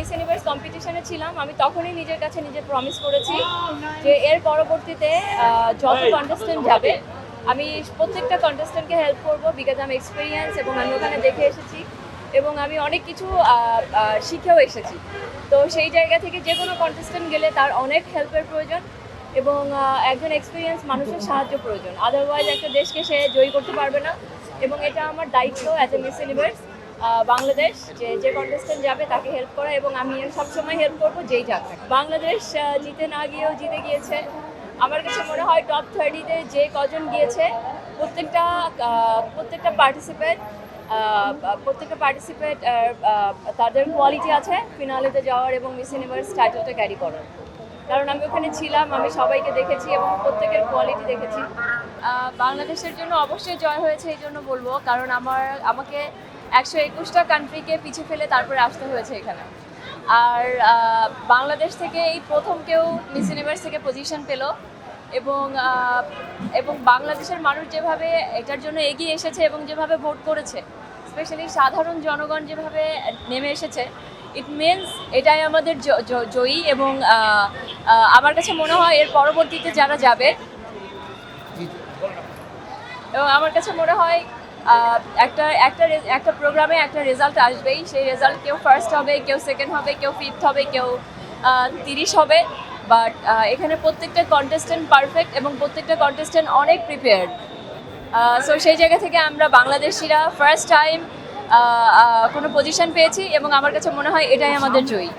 Miss universe কম্পিটিশনে ছিলাম। আমি তখনই নিজের কাছে নিজে প্রমিস করেছি যে এর পরবর্তীতে যত কন্টেস্টেন্ট যাবে আমি প্রত্যেকটা কন্টেস্টেন্টকে হেল্প করব বিকজ আমি এক্সপিরিয়েন্স এবং আমি ওখানে দেখে এসেছি এবং আমি অনেক কিছু শিখেও এসেছি। তো সেই জায়গা থেকে যে কোনো কন্টেস্টেন্ট গেলে তার অনেক হেল্পের প্রয়োজন এবং একজন এক্সপিরিয়েন্স মানুষের সাহায্য প্রয়োজন। আদারওয়াইজ একটা দেশকে সে জয়ী করতে পারবে না এবং এটা আমার দায়িত্ব as a Miss Universe Bangladesh, যে যে কন্টেস্টেন্ট যাবে তাকে হেল্প করা এবং আমি সবসময় হেল্প করব যেই যাক। বাংলাদেশ জিতে না গিয়েও জিতে গিয়েছে। আমার কাছে মনে হয় টপ থার্টিতে যে কজন গিয়েছে, প্রত্যেকটা প্রত্যেকটা পার্টিসিপেট প্রত্যেকটা পার্টিসিপেট তাদের কোয়ালিটি আছে ফিনালেতে যাওয়ার এবং মিস ইউনিভার্স টাইটেলটা ক্যারি করার। কারণ আমি ওখানে ছিলাম, আমি সবাইকে দেখেছি এবং প্রত্যেকের কোয়ালিটি দেখেছি। বাংলাদেশের জন্য অবশ্যই জয় হয়েছে, এই জন্য বলব। কারণ আমার, আমাকে একশো একুশটা কান্ট্রিকে পিছিয়ে ফেলে তারপরে আসতে হয়েছে এখানে। আর বাংলাদেশ থেকে এই প্রথম কেউ মিস ইউনিভার্স থেকে পজিশন পেল এবং এবং বাংলাদেশের মানুষ যেভাবে এটার জন্য এগিয়ে এসেছে এবং যেভাবে ভোট করেছে স্পেশালি সাধারণ জনগণ যেভাবে নেমে এসেছে ইট মিনস এটাই আমাদের জয়ী এবং আমার কাছে মনে হয় এর পরবর্তীতে যারা যাবে এবং আমার কাছে মনে হয় একটা একটা একটা প্রোগ্রামে একটা রেজাল্ট আসবেই। সেই রেজাল্ট কেউ ফার্স্ট হবে, কেউ সেকেন্ড হবে, কেউ ফিফথ হবে, কেউ তিরিশ হবে। বাট এখানে প্রত্যেকটা কন্টেস্টেন্ট পারফেক্ট এবং প্রত্যেকটা কন্টেস্টেন্ট অনেক প্রিপেয়ার্ড সো সেই জায়গা থেকে আমরা বাংলাদেশিরা ফার্স্ট টাইম কোনো পজিশন পেয়েছি এবং আমার কাছে মনে হয় এটাই আমাদের জয়ী।